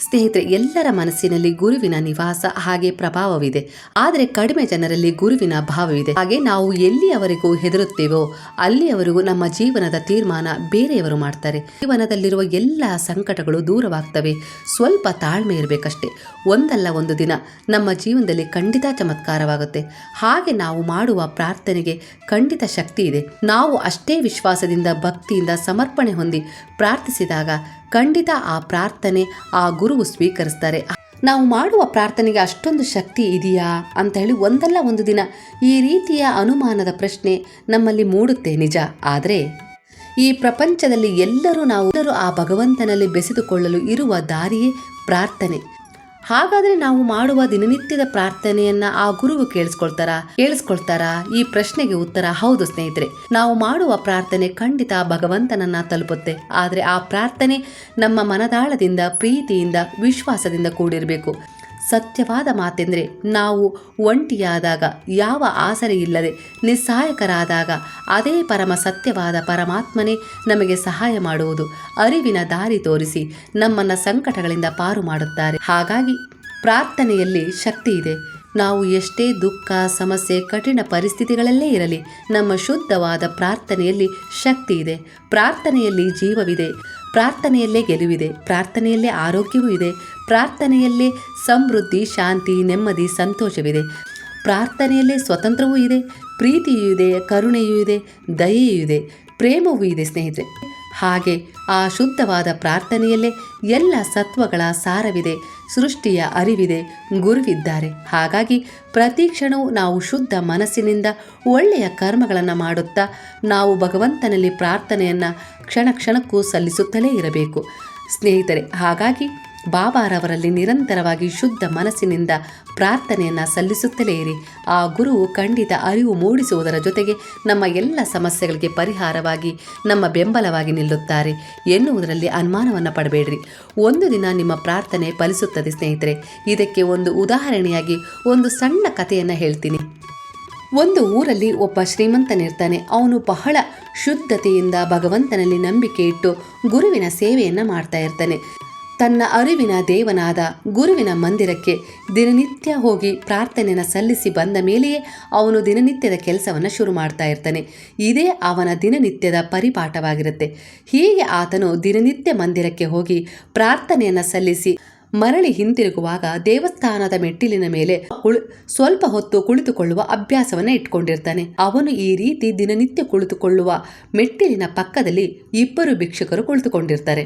ಸ್ನೇಹಿತರೆ, ಎಲ್ಲರ ಮನಸ್ಸಿನಲ್ಲಿ ಗುರುವಿನ ನಿವಾಸ ಹಾಗೆ ಪ್ರಭಾವವಿದೆ. ಆದರೆ ಕಡಿಮೆ ಜನರಲ್ಲಿ ಗುರುವಿನ ಭಾವವಿದೆ ಹಾಗೆ ನಾವು ಎಲ್ಲಿಯವರೆಗೂ ಹೆದರುತ್ತೇವೋ, ಅಲ್ಲಿಯವರೆಗೂ ನಮ್ಮ ಜೀವನದ ತೀರ್ಮಾನ ಬೇರೆಯವರು ಮಾಡ್ತಾರೆ. ಜೀವನದಲ್ಲಿರುವ ಎಲ್ಲ ಸಂಕಟಗಳು ದೂರವಾಗ್ತವೆ. ಸ್ವಲ್ಪ ತಾಳ್ಮೆ ಇರಬೇಕಷ್ಟೇ. ಒಂದಲ್ಲ ಒಂದು ದಿನ ನಮ್ಮ ಜೀವನದಲ್ಲಿ ಖಂಡಿತ ಚಮತ್ಕಾರವಾಗುತ್ತೆ. ಹಾಗೆ ನಾವು ಮಾಡುವ ಪ್ರಾರ್ಥನೆಗೆ ಖಂಡಿತ ಶಕ್ತಿ ಇದೆ. ನಾವು ಅಷ್ಟೇ ವಿಶ್ವಾಸದಿಂದ, ಭಕ್ತಿಯಿಂದ ಸಮರ್ಪಣೆ ಹೊಂದಿ ಪ್ರಾರ್ಥಿಸಿದಾಗ ಖಂಡಿತ ಆ ಪ್ರಾರ್ಥನೆ ಆ ಗುರುವು ಸ್ವೀಕರಿಸ್ತಾರೆ. ನಾವು ಮಾಡುವ ಪ್ರಾರ್ಥನೆಗೆ ಅಷ್ಟೊಂದು ಶಕ್ತಿ ಇದೆಯಾ? ಅಂತ ಹೇಳಿ ಒಂದಲ್ಲ ಒಂದು ದಿನ ಈ ರೀತಿಯ ಅನುಮಾನದ ಪ್ರಶ್ನೆ ನಮ್ಮಲ್ಲಿ ಮೂಡುತ್ತೆ ನಿಜ. ಆದರೆ ಈ ಪ್ರಪಂಚದಲ್ಲಿ ಎಲ್ಲರೂ ನಾವು ಆ ಭಗವಂತನಲ್ಲಿ ಬೆಸೆದುಕೊಳ್ಳಲು ಇರುವ ದಾರಿಯೇ ಪ್ರಾರ್ಥನೆ. ಹಾಗಾದ್ರೆ ನಾವು ಮಾಡುವ ದಿನನಿತ್ಯದ ಪ್ರಾರ್ಥನೆಯನ್ನ ಆ ಗುರುವು ಕೇಳಿಸ್ಕೊಳ್ತಾರಾ? ಕೇಳಿಸ್ಕೊಳ್ತಾರಾ? ಈ ಪ್ರಶ್ನೆಗೆ ಉತ್ತರ ಹೌದು ಸ್ನೇಹಿತರೆ. ನಾವು ಮಾಡುವ ಪ್ರಾರ್ಥನೆ ಖಂಡಿತ ಭಗವಂತನನ್ನ ತಲುಪುತ್ತೆ. ಆದ್ರೆ ಆ ಪ್ರಾರ್ಥನೆ ನಮ್ಮ ಮನದಾಳದಿಂದ, ಪ್ರೀತಿಯಿಂದ, ವಿಶ್ವಾಸದಿಂದ ಕೂಡಿರಬೇಕು. ಸತ್ಯವಾದ ಮಾತೆಂದರೆ ನಾವು ಒಂಟಿಯಾದಾಗ ಯಾವ ಆಸರೆ ಇಲ್ಲದೆ ನಿಸ್ಸಹಾಯಕರಾದಾಗ ಅದೇ ಪರಮ ಸತ್ಯವಾದ ಪರಮಾತ್ಮನೇ ನಮಗೆ ಸಹಾಯ ಮಾಡುವುದು. ಅರಿವಿನ ದಾರಿ ತೋರಿಸಿ ನಮ್ಮನ್ನ ಸಂಕಟಗಳಿಂದ ಪಾರು ಮಾಡುತ್ತಾರೆ. ಹಾಗಾಗಿ ಪ್ರಾರ್ಥನೆಯಲ್ಲಿ ಶಕ್ತಿ ಇದೆ. ನಾವು ಎಷ್ಟೇ ದುಃಖ, ಸಮಸ್ಯೆ, ಕಠಿಣ ಪರಿಸ್ಥಿತಿಗಳಲ್ಲೇ ಇರಲಿ, ನಮ್ಮ ಶುದ್ಧವಾದ ಪ್ರಾರ್ಥನೆಯಲ್ಲಿ ಶಕ್ತಿ ಇದೆ. ಪ್ರಾರ್ಥನೆಯಲ್ಲಿ ಜೀವವಿದೆ. ಪ್ರಾರ್ಥನೆಯಲ್ಲೇ ಗೆಲುವಿದೆ, ಪ್ರಾರ್ಥನೆಯಲ್ಲೇ ಆರೋಗ್ಯವೂ ಇದೆ, ಪ್ರಾರ್ಥನೆಯಲ್ಲೇ ಸಮೃದ್ಧಿ, ಶಾಂತಿ, ನೆಮ್ಮದಿ, ಸಂತೋಷವಿದೆ. ಪ್ರಾರ್ಥನೆಯಲ್ಲೇ ಸ್ವತಂತ್ರವೂ ಇದೆ, ಪ್ರೀತಿಯೂ ಇದೆ, ಕರುಣೆಯೂ ಇದೆ, ದಯೆಯೂ ಇದೆ, ಪ್ರೇಮವೂ ಇದೆ ಸ್ನೇಹಿತರೆ. ಹಾಗೆ ಆ ಶುದ್ಧವಾದ ಪ್ರಾರ್ಥನೆಯಲ್ಲೇ ಎಲ್ಲ ಸತ್ವಗಳ ಸಾರವಿದೆ. ಸೃಷ್ಟಿಯ ಅರಿವಿದೆ, ಗುರುವಿದ್ದಾರೆ. ಹಾಗಾಗಿ ಪ್ರತಿ ಕ್ಷಣವೂ ನಾವು ಶುದ್ಧ ಮನಸ್ಸಿನಿಂದ ಒಳ್ಳೆಯ ಕರ್ಮಗಳನ್ನು ಮಾಡುತ್ತಾ ನಾವು ಭಗವಂತನಲ್ಲಿ ಪ್ರಾರ್ಥನೆಯನ್ನು ಕ್ಷಣ ಕ್ಷಣಕ್ಕೂ ಸಲ್ಲಿಸುತ್ತಲೇ ಇರಬೇಕು. ಸ್ನೇಹಿತರೆ, ಹಾಗಾಗಿ ಬಾಬಾರವರಲ್ಲಿ ನಿರಂತರವಾಗಿ ಶುದ್ಧ ಮನಸ್ಸಿನಿಂದ ಪ್ರಾರ್ಥನೆಯನ್ನು ಸಲ್ಲಿಸುತ್ತಲೇ ಇರಿ. ಆ ಗುರುವು ಖಂಡಿತ ಅರಿವು ಮೂಡಿಸುವುದರ ಜೊತೆಗೆ ನಮ್ಮ ಎಲ್ಲ ಸಮಸ್ಯೆಗಳಿಗೆ ಪರಿಹಾರವಾಗಿ, ನಮ್ಮ ಬೆಂಬಲವಾಗಿ ನಿಲ್ಲುತ್ತಾರೆ. ಎನ್ನುವುದರಲ್ಲಿ ಅನುಮಾನವನ್ನು ಪಡಬೇಡ್ರಿ. ಒಂದು ದಿನ ನಿಮ್ಮ ಪ್ರಾರ್ಥನೆ ಫಲಿಸುತ್ತದೆ ಸ್ನೇಹಿತರೆ. ಇದಕ್ಕೆ ಒಂದು ಉದಾಹರಣೆಯಾಗಿ ಒಂದು ಸಣ್ಣ ಕಥೆಯನ್ನು ಹೇಳ್ತೀನಿ. ಒಂದು ಊರಲ್ಲಿ ಒಬ್ಬ ಶ್ರೀಮಂತನಿರ್ತಾನೆ. ಅವನು ಬಹಳ ಶುದ್ಧತೆಯಿಂದ ಭಗವಂತನಲ್ಲಿ ನಂಬಿಕೆ ಇಟ್ಟು ಗುರುವಿನ ಸೇವೆಯನ್ನು ಮಾಡ್ತಾ ಇರ್ತಾನೆ. ತನ್ನ ಅರಿವಿನ ದೇವನಾದ ಗುರುವಿನ ಮಂದಿರಕ್ಕೆ ದಿನನಿತ್ಯ ಹೋಗಿ ಪ್ರಾರ್ಥನೆಯನ್ನು ಸಲ್ಲಿಸಿ ಬಂದ ಮೇಲೆಯೇ ಅವನು ದಿನನಿತ್ಯದ ಕೆಲಸವನ್ನು ಶುರು ಮಾಡ್ತಾ ಇರ್ತಾನೆ. ಇದೇ ಅವನ ದಿನನಿತ್ಯದ ಪರಿಪಾಠವಾಗಿರುತ್ತೆ. ಹೀಗೆ ಆತನು ದಿನನಿತ್ಯ ಮಂದಿರಕ್ಕೆ ಹೋಗಿ ಪ್ರಾರ್ಥನೆಯನ್ನು ಸಲ್ಲಿಸಿ ಮರಳಿ ಹಿಂತಿರುಗುವಾಗ ದೇವಸ್ಥಾನದ ಮೆಟ್ಟಿಲಿನ ಮೇಲೆ ಸ್ವಲ್ಪ ಹೊತ್ತು ಕುಳಿತುಕೊಳ್ಳುವ ಅಭ್ಯಾಸವನ್ನು ಇಟ್ಕೊಂಡಿರ್ತಾನೆ. ಅವನು ಈ ರೀತಿ ದಿನನಿತ್ಯ ಕುಳಿತುಕೊಳ್ಳುವ ಮೆಟ್ಟಿಲಿನ ಪಕ್ಕದಲ್ಲಿ ಇಬ್ಬರು ಭಿಕ್ಷುಕರು ಕುಳಿತುಕೊಂಡಿರ್ತಾರೆ.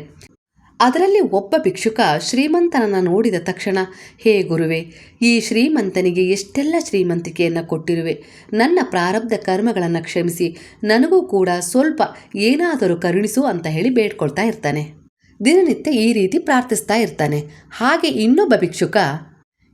ಅದರಲ್ಲಿ ಒಬ್ಬ ಭಿಕ್ಷುಕ ಶ್ರೀಮಂತನನ್ನು ನೋಡಿದ ತಕ್ಷಣ, ಹೇ ಗುರುವೆ, ಈ ಶ್ರೀಮಂತನಿಗೆ ಎಷ್ಟೆಲ್ಲ ಶ್ರೀಮಂತಿಕೆಯನ್ನು ಕೊಟ್ಟಿರುವೆ. ನನ್ನ ಪ್ರಾರಬ್ಧ ಕರ್ಮಗಳನ್ನು ಕ್ಷಮಿಸಿ, ನನಗೂ ಕೂಡ ಸ್ವಲ್ಪ ಏನಾದರೂ ಕರುಣಿಸು ಅಂತ ಹೇಳಿ ಬೇಡ್ಕೊಳ್ತಾ ಇರ್ತಾನೆ. ದಿನನಿತ್ಯ ಈ ರೀತಿ ಪ್ರಾರ್ಥಿಸ್ತಾ ಇರ್ತಾನೆ. ಹಾಗೆ ಇನ್ನೊಬ್ಬ ಭಿಕ್ಷುಕ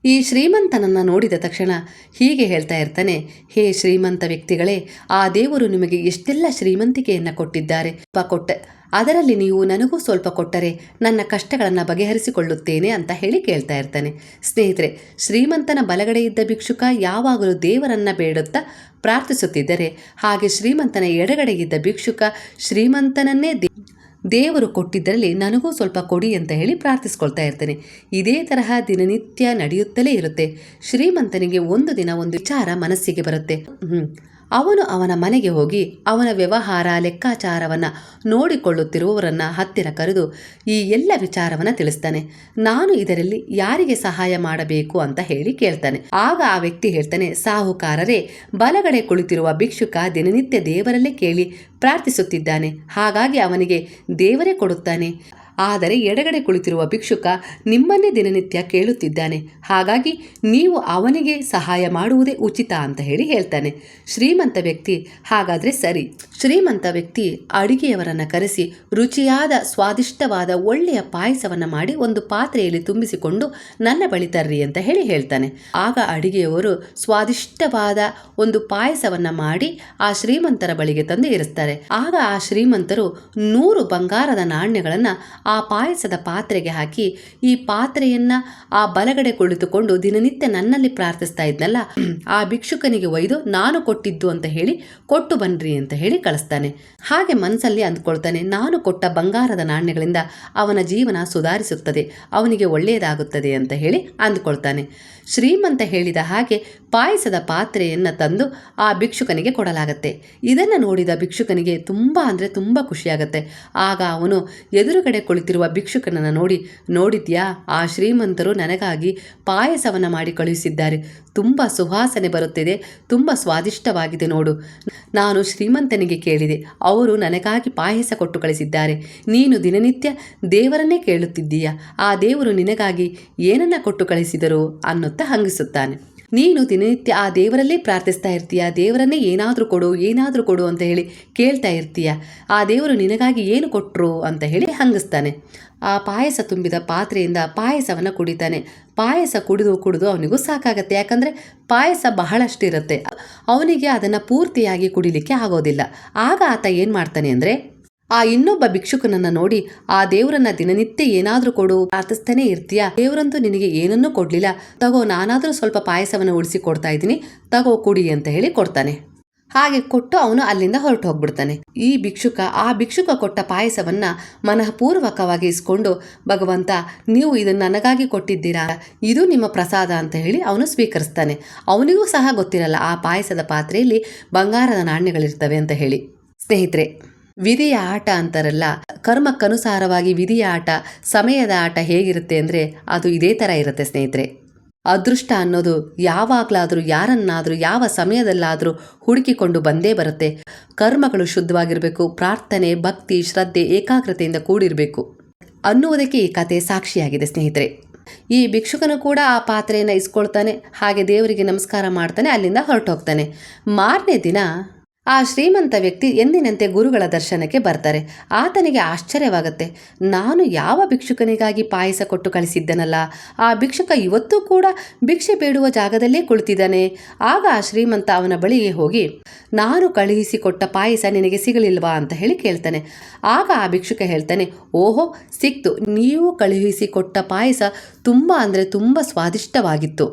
ಈ ಶ್ರೀಮಂತನನ್ನು ನೋಡಿದ ತಕ್ಷಣ ಹೀಗೆ ಹೇಳ್ತಾ ಇರ್ತಾನೆ, ಹೇ ಶ್ರೀಮಂತ ವ್ಯಕ್ತಿಗಳೇ, ಆ ದೇವರು ನಿಮಗೆ ಎಷ್ಟೆಲ್ಲ ಶ್ರೀಮಂತಿಕೆಯನ್ನು ಕೊಟ್ಟಿದ್ದಾರೆ. ಕೊಟ್ಟೆ ಅದರಲ್ಲಿ ನೀವು ನನಗೂ ಸ್ವಲ್ಪ ಕೊಟ್ಟರೆ ನನ್ನ ಕಷ್ಟಗಳನ್ನು ಬಗೆಹರಿಸಿಕೊಳ್ಳುತ್ತೇನೆ ಅಂತ ಹೇಳಿ ಕೇಳ್ತಾ ಇರ್ತಾನೆ. ಸ್ನೇಹಿತರೆ, ಶ್ರೀಮಂತನ ಬಲಗಡೆ ಇದ್ದ ಭಿಕ್ಷುಕ ಯಾವಾಗಲೂ ದೇವರನ್ನ ಬೇಡುತ್ತಾ ಪ್ರಾರ್ಥಿಸುತ್ತಿದ್ದರೆ, ಹಾಗೆ ಶ್ರೀಮಂತನ ಎಡಗಡೆ ಇದ್ದ ಭಿಕ್ಷುಕ ಶ್ರೀಮಂತನನ್ನೇ ದೇವರು ಕೊಟ್ಟಿದ್ದರಲ್ಲಿ ನನಗೂ ಸ್ವಲ್ಪ ಕೊಡಿ ಅಂತ ಹೇಳಿ ಪ್ರಾರ್ಥಿಸ್ಕೊಳ್ತಾ ಇರ್ತೇನೆ. ಇದೇ ತರಹ ದಿನನಿತ್ಯ ನಡೆಯುತ್ತಲೇ ಇರುತ್ತೆ. ಶ್ರೀಮಂತನಿಗೆ ಒಂದು ದಿನ ಒಂದು ವಿಚಾರ ಮನಸ್ಸಿಗೆ ಬರುತ್ತೆ. ಅವನು ಅವನ ಮನೆಗೆ ಹೋಗಿ ಅವನ ವ್ಯವಹಾರ, ಲೆಕ್ಕಾಚಾರವನ್ನು ನೋಡಿಕೊಳ್ಳುತ್ತಿರುವವರನ್ನು ಹತ್ತಿರ ಕರೆದು ಈ ಎಲ್ಲ ವಿಚಾರವನ್ನು ತಿಳಿಸ್ತಾನೆ. ನಾನು ಇದರಲ್ಲಿ ಯಾರಿಗೆ ಸಹಾಯ ಮಾಡಬೇಕು ಅಂತ ಹೇಳಿ ಕೇಳ್ತಾನೆ. ಆಗ ಆ ವ್ಯಕ್ತಿ ಹೇಳ್ತಾನೆ, ಸಾಹುಕಾರರೇ, ಬಲಗಡೆ ಕುಳಿತಿರುವ ಭಿಕ್ಷುಕ ದಿನನಿತ್ಯ ದೇವರಲ್ಲೇ ಕೇಳಿ ಪ್ರಾರ್ಥಿಸುತ್ತಿದ್ದಾನೆ. ಹಾಗಾಗಿ ಅವನಿಗೆ ದೇವರೇ ಕೊಡುತ್ತಾನೆ. ಆದರೆ ಎಡಗಡೆ ಕುಳಿತಿರುವ ಭಿಕ್ಷುಕ ನಿಮ್ಮನ್ನೇ ದಿನನಿತ್ಯ ಕೇಳುತ್ತಿದ್ದಾನೆ. ಹಾಗಾಗಿ ನೀವು ಅವನಿಗೆ ಸಹಾಯ ಮಾಡುವುದೇ ಉಚಿತ ಅಂತ ಹೇಳಿ ಹೇಳ್ತಾನೆ. ಶ್ರೀಮಂತ ವ್ಯಕ್ತಿ, ಹಾಗಾದರೆ ಸರಿ. ಶ್ರೀಮಂತ ವ್ಯಕ್ತಿ ಅಡಿಗೆಯವರನ್ನು ಕರೆಸಿ ರುಚಿಯಾದ, ಸ್ವಾದಿಷ್ಟವಾದ, ಒಳ್ಳೆಯ ಪಾಯಸವನ್ನು ಮಾಡಿ ಒಂದು ಪಾತ್ರೆಯಲ್ಲಿ ತುಂಬಿಸಿಕೊಂಡು ನನ್ನ ಬಳಿ ತರ್ರಿ ಅಂತ ಹೇಳಿ ಹೇಳ್ತಾನೆ. ಆಗ ಅಡಿಗೆಯವರು ಸ್ವಾದಿಷ್ಟವಾದ ಒಂದು ಪಾಯಸವನ್ನು ಮಾಡಿ ಆ ಶ್ರೀಮಂತರ ಬಳಿಗೆ ತಂದು ಇರಿಸ್ತಾರೆ. ಆಗ ಆ ಶ್ರೀಮಂತರು ನೂರು ಬಂಗಾರದ ನಾಣ್ಯಗಳನ್ನು ಆ ಪಾಯಸದ ಪಾತ್ರೆಗೆ ಹಾಕಿ ಈ ಪಾತ್ರೆಯನ್ನ ಆ ಬಲಗಡೆ ಕುಳಿತುಕೊಂಡು ದಿನನಿತ್ಯ ನನ್ನಲ್ಲಿ ಪ್ರಾರ್ಥಿಸ್ತಾ ಇದ್ನಲ್ಲ, ಆ ಭಿಕ್ಷುಕನಿಗೆ ಒಯ್ದು ನಾನು ಕೊಟ್ಟಿದ್ದು ಅಂತ ಹೇಳಿ ಕೊಟ್ಟು ಬನ್ರಿ ಅಂತ ಹೇಳಿ ಕಳಿಸ್ತಾನೆ. ಹಾಗೆ ಮನಸ್ಸಲ್ಲಿ ಅಂದ್ಕೊಳ್ತಾನೆ, ನಾನು ಕೊಟ್ಟ ಬಂಗಾರದ ನಾಣ್ಯಗಳಿಂದ ಅವನ ಜೀವನ ಸುಧಾರಿಸುತ್ತದೆ, ಅವನಿಗೆ ಒಳ್ಳೆಯದಾಗುತ್ತದೆ ಅಂತ ಹೇಳಿ ಅಂದ್ಕೊಳ್ತಾನೆ. ಶ್ರೀಮಂತ ಹೇಳಿದ ಹಾಗೆ ಪಾಯಸದ ಪಾತ್ರೆಯನ್ನು ತಂದು ಆ ಭಿಕ್ಷುಕನಿಗೆ ಕೊಡಲಾಗತ್ತೆ. ಇದನ್ನು ನೋಡಿದ ಭಿಕ್ಷುಕನಿಗೆ ತುಂಬ ಅಂದರೆ ತುಂಬ ಖುಷಿಯಾಗತ್ತೆ. ಆಗ ಅವನು ಎದುರುಗಡೆ ಕುಳಿತಿರುವ ಭಿಕ್ಷುಕನನ್ನು ನೋಡಿ, ನೋಡಿದ್ಯಾ, ಆ ಶ್ರೀಮಂತರು ನನಗಾಗಿ ಪಾಯಸವನ್ನು ಮಾಡಿ ಕಳುಹಿಸಿದ್ದಾರೆ. ತುಂಬ ಸುಹಾಸನೆ ಬರುತ್ತಿದೆ, ತುಂಬ ಸ್ವಾದಿಷ್ಟವಾಗಿದೆ ನೋಡು. ನಾನು ಶ್ರೀಮಂತನಿಗೆ ಕೇಳಿದೆ, ಅವರು ನನಗಾಗಿ ಪಾಯಸ ಕೊಟ್ಟು ಕಳಿಸಿದ್ದಾರೆ. ನೀನು ದಿನನಿತ್ಯ ದೇವರನ್ನೇ ಕೇಳುತ್ತಿದ್ದೀಯ? ಆ ದೇವರು ನಿನಗಾಗಿ ಏನನ್ನ ಕೊಟ್ಟು ಕಳಿಸಿದರು ಅನ್ನುತ್ತಾ ಹಂಗಿಸುತ್ತಾನೆ. ನೀನು ದಿನನಿತ್ಯ ಆ ದೇವರಲ್ಲೇ ಪ್ರಾರ್ಥಿಸ್ತಾ ಇರ್ತೀಯ? ದೇವರನ್ನೇ ಏನಾದರೂ ಕೊಡು ಏನಾದರೂ ಕೊಡು ಅಂತ ಹೇಳಿ ಕೇಳ್ತಾ ಇರ್ತೀಯ? ಆ ದೇವರು ನಿನಗಾಗಿ ಏನು ಕೊಟ್ಟರು ಅಂತ ಹೇಳಿ ಹಂಗಿಸ್ತಾನೆ. ಆ ಪಾಯಸ ತುಂಬಿದ ಪಾತ್ರೆಯಿಂದ ಪಾಯಸವನ್ನು ಕುಡಿತಾನೆ. ಪಾಯಸ ಕುಡಿದು ಕುಡಿದು ಅವನಿಗೂ ಸಾಕಾಗತ್ತೆ. ಯಾಕಂದರೆ ಪಾಯಸ ಬಹಳಷ್ಟಿರುತ್ತೆ. ಅವನಿಗೆ ಅದನ್ನು ಪೂರ್ತಿಯಾಗಿ ಕುಡಿಲಿಕ್ಕೆ ಆಗೋದಿಲ್ಲ. ಆಗ ಆತ ಏನು ಮಾಡ್ತಾನೆ ಅಂದರೆ ಆ ಇನ್ನೊಬ್ಬ ಭಿಕ್ಷುಕನನ್ನ ನೋಡಿ, ಆ ದೇವರನ್ನ ದಿನನಿತ್ಯ ಏನಾದ್ರೂ ಕೊಡು, ಪ್ರಾರ್ಥಿಸ್ತಾನೆ ಇರ್ತೀಯ? ದೇವರಂತೂ ನಿನಗೆ ಏನನ್ನೂ ಕೊಡ್ಲಿಲ್ಲ. ತಗೋ, ನಾನಾದ್ರೂ ಸ್ವಲ್ಪ ಪಾಯಸವನ್ನು ಉಳಿಸಿ ಕೊಡ್ತಾ ಇದ್ದೀನಿ. ತಗೋ, ಕುಡಿ ಅಂತ ಹೇಳಿ ಕೊಡ್ತಾನೆ. ಹಾಗೆ ಕೊಟ್ಟು ಅವನು ಅಲ್ಲಿಂದ ಹೊರಟು ಹೋಗ್ಬಿಡ್ತಾನೆ. ಈ ಭಿಕ್ಷುಕ, ಆ ಭಿಕ್ಷುಕ ಕೊಟ್ಟ ಪಾಯಸವನ್ನ ಮನಃಪೂರ್ವಕವಾಗಿ ಇಸ್ಕೊಂಡು, ಭಗವಂತ, ನೀವು ಇದನ್ನು ನನಗಾಗಿ ಕೊಟ್ಟಿದ್ದೀರಾ? ಇದು ನಿಮ್ಮ ಪ್ರಸಾದ ಅಂತ ಹೇಳಿ ಅವನು ಸ್ವೀಕರಿಸ್ತಾನೆ. ಅವನಿಗೂ ಸಹ ಗೊತ್ತಿರಲ್ಲ, ಆ ಪಾಯಸದ ಪಾತ್ರೆಯಲ್ಲಿ ಬಂಗಾರದ ನಾಣ್ಯಗಳಿರ್ತವೆ ಅಂತ ಹೇಳಿ. ಸ್ನೇಹಿತರೆ ವಿಧಿಯ ಆಟ ಅಂತಾರಲ್ಲ, ಕರ್ಮಕ್ಕನುಸಾರವಾಗಿ ವಿಧಿಯ ಆಟ ಸಮಯದ ಆಟ ಹೇಗಿರುತ್ತೆ ಅಂದರೆ ಅದು ಇದೇ ಥರ ಇರುತ್ತೆ ಸ್ನೇಹಿತರೆ. ಅದೃಷ್ಟ ಅನ್ನೋದು ಯಾವಾಗಲಾದರೂ, ಯಾರನ್ನಾದರೂ, ಯಾವ ಸಮಯದಲ್ಲಾದರೂ ಹುಡುಕಿಕೊಂಡು ಬಂದೇ ಬರುತ್ತೆ. ಕರ್ಮಗಳು ಶುದ್ಧವಾಗಿರಬೇಕು, ಪ್ರಾರ್ಥನೆ, ಭಕ್ತಿ, ಶ್ರದ್ಧೆ, ಏಕಾಗ್ರತೆಯಿಂದ ಕೂಡಿರಬೇಕು ಅನ್ನುವುದಕ್ಕೆ ಈ ಕತೆ ಸಾಕ್ಷಿಯಾಗಿದೆ ಸ್ನೇಹಿತರೆ. ಈ ಭಿಕ್ಷುಕನು ಕೂಡ ಆ ಪಾತ್ರೆಯನ್ನು ಇಸ್ಕೊಳ್ತಾನೆ, ಹಾಗೆ ದೇವರಿಗೆ ನಮಸ್ಕಾರ ಮಾಡ್ತಾನೆ, ಅಲ್ಲಿಂದ ಹೊರಟೋಗ್ತಾನೆ. ಮಾರನೇ ದಿನ ಆ ಶ್ರೀಮಂತ ವ್ಯಕ್ತಿ ಎಂದಿನಂತೆ ಗುರುಗಳ ದರ್ಶನಕ್ಕೆ ಬರ್ತಾರೆ. ಆತನಿಗೆ ಆಶ್ಚರ್ಯವಾಗುತ್ತೆ. ನಾನು ಯಾವ ಭಿಕ್ಷುಕನಿಗಾಗಿ ಪಾಯಸ ಕೊಟ್ಟು ಕಳಿಸಿದ್ದನಲ್ಲ. ಆ ಭಿಕ್ಷುಕ ಇವತ್ತೂ ಕೂಡ ಭಿಕ್ಷೆ ಬೇಡುವ ಜಾಗದಲ್ಲೇ ಕುಳಿತಿದ್ದಾನೆ. ಆಗ ಆ ಶ್ರೀಮಂತ ಅವನ ಬಳಿಗೆ ಹೋಗಿ, ನಾನು ಕಳುಹಿಸಿಕೊಟ್ಟ ಪಾಯಸ ನಿನಗೆ ಸಿಗಲಿಲ್ವಾ? ಅಂತ ಹೇಳಿ ಕೇಳ್ತಾನೆ. ಆಗ ಆ ಭಿಕ್ಷುಕ ಹೇಳ್ತಾನೆ, ಓಹೋ, ಸಿಕ್ತು. ನೀವು ಕಳುಹಿಸಿಕೊಟ್ಟ ಪಾಯಸ ತುಂಬ ಅಂದರೆ ತುಂಬ ಸ್ವಾದಿಷ್ಟವಾಗಿತ್ತು.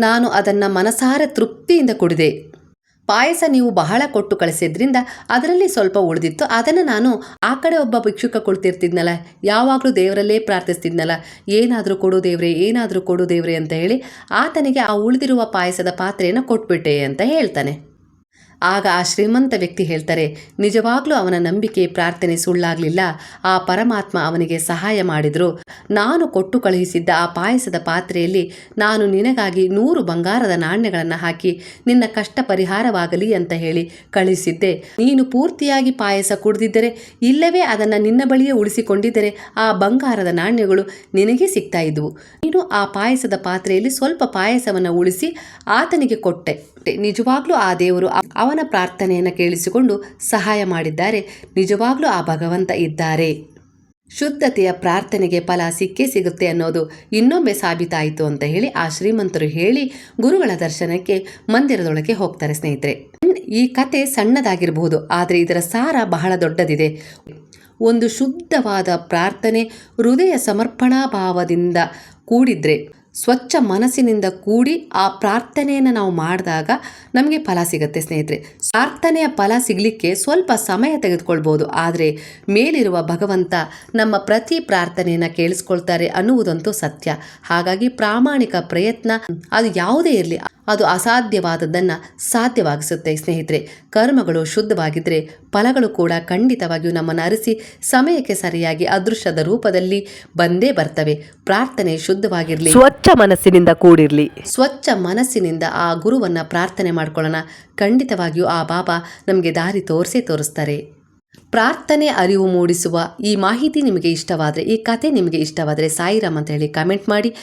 ನಾನು ಅದನ್ನು ಮನಸಾರೆ ತೃಪ್ತಿಯಿಂದ ಕುಡಿದೆ. ಪಾಯಸ ನೀವು ಬಹಳ ಕೊಟ್ಟು ಕಳಿಸಿದ್ರಿಂದ ಅದರಲ್ಲಿ ಸ್ವಲ್ಪ ಉಳಿದಿತ್ತು. ಅದನ್ನು ನಾನು ಆ ಕಡೆ ಒಬ್ಬ ಭಿಕ್ಷುಕ ಕುಳಿತಿರ್ತಿದ್ನಲ್ಲ, ಯಾವಾಗಲೂ ದೇವರಲ್ಲೇ ಪ್ರಾರ್ಥಿಸ್ತಿದ್ನಲ್ಲ, ಏನಾದರೂ ಕೊಡು ದೇವ್ರೆ, ಏನಾದರೂ ಕೊಡು ದೇವ್ರೆ ಅಂತ ಹೇಳಿ ಆತನಿಗೆ ಆ ಉಳಿದಿರುವ ಪಾಯಸದ ಪಾತ್ರೆಯನ್ನು ಕೊಟ್ಬಿಟ್ಟೆ ಅಂತ ಹೇಳ್ತಾನೆ. ಆಗ ಆ ಶ್ರೀಮಂತ ವ್ಯಕ್ತಿ ಹೇಳ್ತಾರೆ, ನಿಜವಾಗ್ಲೂ ಅವನ ನಂಬಿಕೆ ಪ್ರಾರ್ಥನೆ ಸುಳ್ಳಾಗಲಿಲ್ಲ. ಆ ಪರಮಾತ್ಮ ಅವನಿಗೆ ಸಹಾಯ ಮಾಡಿದ್ರು. ನಾನು ಕೊಟ್ಟು ಕಳುಹಿಸಿದ್ದ ಆ ಪಾಯಸದ ಪಾತ್ರೆಯಲ್ಲಿ ನಾನು ನಿನಗಾಗಿ ನೂರು ಬಂಗಾರದ ನಾಣ್ಯಗಳನ್ನು ಹಾಕಿ, ನಿನ್ನ ಕಷ್ಟ ಪರಿಹಾರವಾಗಲಿ ಅಂತ ಹೇಳಿ ಕಳುಹಿಸಿದ್ದೆ. ನೀನು ಪೂರ್ತಿಯಾಗಿ ಪಾಯಸ ಕುಡಿದಿದ್ದರೆ, ಇಲ್ಲವೇ ಅದನ್ನು ನಿನ್ನ ಬಳಿಯೇ ಉಳಿಸಿಕೊಂಡಿದ್ದರೆ, ಆ ಬಂಗಾರದ ನಾಣ್ಯಗಳು ನಿನಗೆ ಸಿಗ್ತಾ ಇದ್ವು. ನೀನು ಆ ಪಾಯಸದ ಪಾತ್ರೆಯಲ್ಲಿ ಸ್ವಲ್ಪ ಪಾಯಸವನ್ನು ಉಳಿಸಿ ಆತನಿಗೆ ಕೊಟ್ಟೆ. ನಿಜವಾಗ್ಲೂ ಆ ದೇವರು ಅವನ ಪ್ರಾರ್ಥನೆಯನ್ನು ಕೇಳಿಸಿಕೊಂಡು ಸಹಾಯ ಮಾಡಿದ್ದಾರೆ. ನಿಜವಾಗ್ಲೂ ಆ ಭಗವಂತ ಇದ್ದಾರೆ. ಶುದ್ಧತೆಯ ಪ್ರಾರ್ಥನೆಗೆ ಫಲ ಸಿಕ್ಕೇ ಸಿಗುತ್ತೆ ಅನ್ನೋದು ಇನ್ನೊಮ್ಮೆ ಸಾಬೀತಾಯಿತು ಅಂತ ಹೇಳಿ ಆ ಶ್ರೀಮಂತರು ಹೇಳಿ ಗುರುಗಳ ದರ್ಶನಕ್ಕೆ ಮಂದಿರದೊಳಗೆ ಹೋಗ್ತಾರೆ ಸ್ನೇಹಿತರೆ. ಈ ಕತೆ ಸಣ್ಣದಾಗಿರಬಹುದು, ಆದರೆ ಇದರ ಸಾರ ಬಹಳ ದೊಡ್ಡದಿದೆ. ಒಂದು ಶುದ್ಧವಾದ ಪ್ರಾರ್ಥನೆ ಹೃದಯ ಸಮರ್ಪಣಾ ಭಾವದಿಂದ ಕೂಡಿದ್ರೆ ಸ್ವಚ್ಛ ಮನಸ್ಸಿನಿಂದ ಕೂಡಿ ಆ ಪ್ರಾರ್ಥನೆಯನ್ನು ನಾವು ಮಾಡಿದಾಗ ನಮಗೆ ಫಲ ಸಿಗುತ್ತೆ ಸ್ನೇಹಿತರೆ. ಪ್ರಾರ್ಥನೆಯ ಫಲ ಸಿಗಲಿಕ್ಕೆ ಸ್ವಲ್ಪ ಸಮಯ ತೆಗೆದುಕೊಳ್ಬೋದು. ಆದರೆ ಮೇಲಿರುವ ಭಗವಂತ ನಮ್ಮ ಪ್ರತಿ ಪ್ರಾರ್ಥನೆಯನ್ನು ಕೇಳಿಸ್ಕೊಳ್ತಾರೆ ಅನ್ನುವುದಂತೂ ಸತ್ಯ. ಹಾಗಾಗಿ ಪ್ರಾಮಾಣಿಕ ಪ್ರಯತ್ನ ಅದು ಯಾವುದೇ ಇರಲಿ. ಅದು ಅಸಾಧ್ಯವಾದದ್ದನ್ನು ಸಾಧ್ಯವಾಗಿಸುತ್ತೆ ಸ್ನೇಹಿತರೆ. ಕರ್ಮಗಳು ಶುದ್ಧವಾಗಿದ್ದರೆ ಫಲಗಳು ಕೂಡ ಖಂಡಿತವಾಗಿಯೂ ನಮ್ಮನ್ನು ಅರಿಸಿ ಸಮಯಕ್ಕೆ ಸರಿಯಾಗಿ ಅದೃಶ್ಯದ ರೂಪದಲ್ಲಿ ಬಂದೇ ಬರ್ತವೆ. ಪ್ರಾರ್ಥನೆ ಶುದ್ಧವಾಗಿರಲಿ. ಸ್ವಚ್ಛ ಮನಸ್ಸಿನಿಂದ ಕೂಡಿರಲಿ. ಸ್ವಚ್ಛ ಮನಸ್ಸಿನಿಂದ ಆ ಗುರುವನ್ನು ಪ್ರಾರ್ಥನೆ ಮಾಡ್ಕೊಳ್ಳೋಣ. ಖಂಡಿತವಾಗಿಯೂ ಆ ಬಾಬಾ ನಮಗೆ ದಾರಿ ತೋರಿಸೇ ತೋರಿಸ್ತಾರೆ. ಪ್ರಾರ್ಥನೆ ಅರಿವು ಮೂಡಿಸುವ ಈ ಮಾಹಿತಿ ನಿಮಗೆ ಇಷ್ಟವಾದರೆ, ಈ ಕತೆ ನಿಮಗೆ ಇಷ್ಟವಾದರೆ ಸಾಯಿರಾಮ್ ಅಂತ ಹೇಳಿ ಕಮೆಂಟ್ ಮಾಡಿ.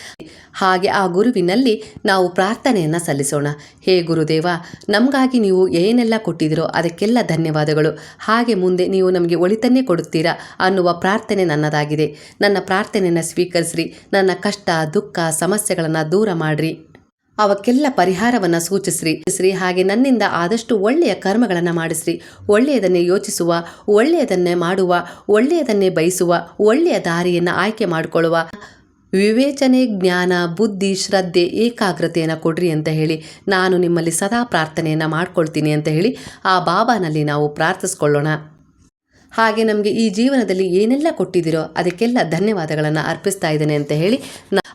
ಹಾಗೆ ಆ ಗುರುವಿನಲ್ಲಿ ನಾವು ಪ್ರಾರ್ಥನೆಯನ್ನು ಸಲ್ಲಿಸೋಣ. ಹೇ ಗುರುದೇವ, ನಮಗಾಗಿ ನೀವು ಏನೆಲ್ಲ ಕೊಟ್ಟಿದ್ದೀರೋ ಅದಕ್ಕೆಲ್ಲ ಧನ್ಯವಾದಗಳು. ಹಾಗೆ ಮುಂದೆ ನೀವು ನಮಗೆ ಒಳಿತನ್ನೇ ಕೊಡುತ್ತೀರಾ ಅನ್ನುವ ಪ್ರಾರ್ಥನೆ ನನ್ನದಾಗಿದೆ. ನನ್ನ ಪ್ರಾರ್ಥನೆಯನ್ನು ಸ್ವೀಕರಿಸ್ರಿ. ನನ್ನ ಕಷ್ಟ, ದುಃಖ, ಸಮಸ್ಯೆಗಳನ್ನು ದೂರ ಮಾಡಿರಿ. ಅವಕ್ಕೆಲ್ಲ ಪರಿಹಾರವನ್ನು ಸೂಚಿಸ್ರಿ. ಶ್ರೀ ಹಾಗೆ ನನ್ನಿಂದ ಆದಷ್ಟು ಒಳ್ಳೆಯ ಕರ್ಮಗಳನ್ನು ಮಾಡಿಸ್ರಿ. ಒಳ್ಳೆಯದನ್ನೇ ಯೋಚಿಸುವ, ಒಳ್ಳೆಯದನ್ನೇ ಮಾಡುವ, ಒಳ್ಳೆಯದನ್ನೇ ಬಯಸುವ, ಒಳ್ಳೆಯ ದಾರಿಯನ್ನು ಆಯ್ಕೆ ಮಾಡಿಕೊಳ್ಳುವ. ವಿವೇಚನೆ, ಜ್ಞಾನ, ಬುದ್ಧಿ, ಶ್ರದ್ಧೆ, ಏಕಾಗ್ರತೆಯನ್ನು ಕೊಡ್ರಿ ಅಂತ ಹೇಳಿ ನಾನು ನಿಮ್ಮಲ್ಲಿ ಸದಾ ಪ್ರಾರ್ಥನೆಯನ್ನು ಮಾಡ್ಕೊಳ್ತೀನಿ ಅಂತ ಹೇಳಿ ಆ ಬಾಬಾನಲ್ಲಿ ನಾವು ಪ್ರಾರ್ಥಿಸ್ಕೊಳ್ಳೋಣ. ಹಾಗೆ ನಮಗೆ ಈ ಜೀವನದಲ್ಲಿ ಏನೆಲ್ಲ ಕೊಟ್ಟಿದ್ದೀರೋ ಅದಕ್ಕೆಲ್ಲ ಧನ್ಯವಾದಗಳನ್ನು ಅರ್ಪಿಸ್ತಾ ಇದ್ದೇನೆ ಅಂತ ಹೇಳಿ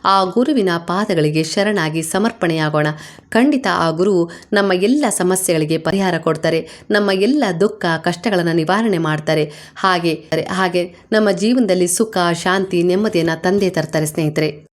ಆ ಗುರುವಿನ ಪಾದಗಳಿಗೆ ಶರಣಾಗಿ ಸಮರ್ಪಣೆಯಾಗೋಣ. ಖಂಡಿತ ಆ ಗುರು ನಮ್ಮ ಎಲ್ಲ ಸಮಸ್ಯೆಗಳಿಗೆ ಪರಿಹಾರ ಕೊಡ್ತಾರೆ. ನಮ್ಮ ಎಲ್ಲ ದುಃಖ, ಕಷ್ಟಗಳನ್ನು ನಿವಾರಣೆ ಮಾಡ್ತಾರೆ. ಹಾಗೆ ಹಾಗೆ ನಮ್ಮ ಜೀವನದಲ್ಲಿ ಸುಖ, ಶಾಂತಿ, ನೆಮ್ಮದಿಯನ್ನು ತಂದೆ ತರ್ತಾರೆ ಸ್ನೇಹಿತರೆ.